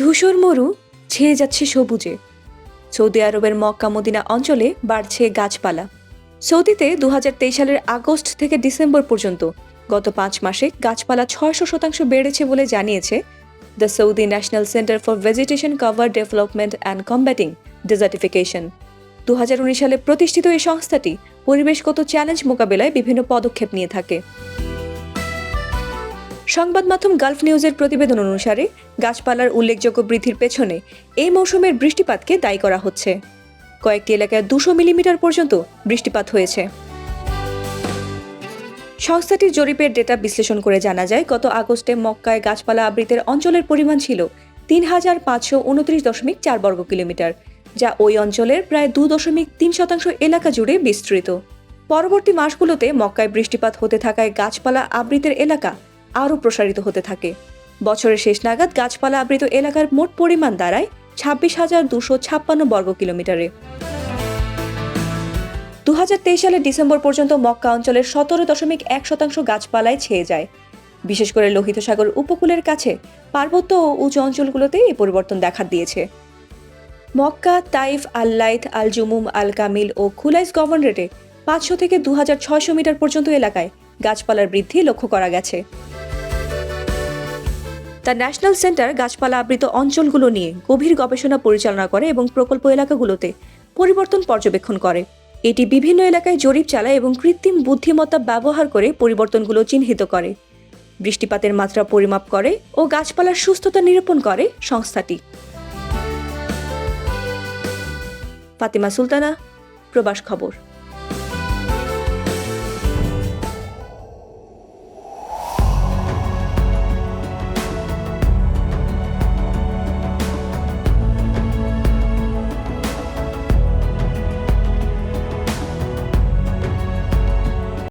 ধূসর মরু ছেয়ে যাচ্ছে সবুজে। সৌদি আরবের মক্কা মদিনা অঞ্চলে বাড়ছে গাছপালা। সৌদিতে দু হাজার তেইশ সালের আগস্ট থেকে ডিসেম্বর পর্যন্ত গত পাঁচ মাসে গাছপালা ছয়শো শতাংশ বেড়েছে বলে জানিয়েছে the Saudi National Center for Vegetation Cover Development and Combating Desertification. দু সালে প্রতিষ্ঠিত এই সংস্থাটি পরিবেশগত চ্যালেঞ্জ মোকাবেলায় বিভিন্ন পদক্ষেপ নিয়ে থাকে। সংবাদ মাধ্যম গালফ নিউজের প্রতিবেদন অনুসারে গাছপালার উল্লেখযোগ্য বৃদ্ধির পেছনে এই মৌসুমের বৃষ্টিপাতকে দায়ী করা হচ্ছে। কয়েকটি এলাকায় দুশো মিলিমিটার পর্যন্ত বৃষ্টিপাত হয়েছে। সংস্থাটির জরিপের ডেটা বিশ্লেষণ করে জানা যায়, গত আগস্টে মক্কায় গাছপালা আবৃতের অঞ্চলের পরিমাণ ছিল তিন হাজার পাঁচশো উনত্রিশ দশমিক চার বর্গ কিলোমিটার, যা ওই অঞ্চলের প্রায় দু দশমিক তিন শতাংশ এলাকা জুড়ে বিস্তৃত। পরবর্তী মাসগুলোতে মক্কায় বৃষ্টিপাত হতে থাকায় গাছপালা আবৃতের এলাকা আরও প্রসারিত হতে থাকে। বছরের শেষ নাগাদ গাছপালা আবৃত এলাকার মোট পরিমাণ দাঁড়ায় ছাব্বিশ হাজার দুশো ছাপ্পান্ন বর্গ কিলোমিটারে। দু হাজার তেইশ সালের ডিসেম্বর পর্যন্ত মক্কা অঞ্চলের সতেরো দশমিক এক শতাংশ গাছপালায় ছেয়ে যায়। বিশেষ করে লোহিত সাগর উপকূলের কাছে পার্বত্য ও উঁচু অঞ্চলগুলোতে এই পরিবর্তন দেখা দিয়েছে। Mecca, Taif Al Lith Al Jumum Al Kamil ও খুলাইস গভর্নরেটে পাঁচশো থেকে দু হাজার ছয়শো মিটার পর্যন্ত এলাকায় গাছপালার বৃদ্ধি লক্ষ্য করা গেছে। দ্য ন্যাশনাল সেন্টার গাছপালা আবৃত অঞ্চলগুলো নিয়ে গভীর গবেষণা পরিচালনা করে এবং প্রকল্প এলাকাগুলোতে পরিবর্তন পর্যবেক্ষণ করে। এটি বিভিন্ন এলাকায় জরিপ চালায় এবং কৃত্রিম বুদ্ধিমত্তা ব্যবহার করে পরিবর্তনগুলো চিহ্নিত করে। বৃষ্টিপাতের মাত্রা পরিমাপ করে ও গাছপালার সুস্থতা নিরূপণ করে সংস্থাটি। ফাতিমা সুলতানা, প্রবাস খবর।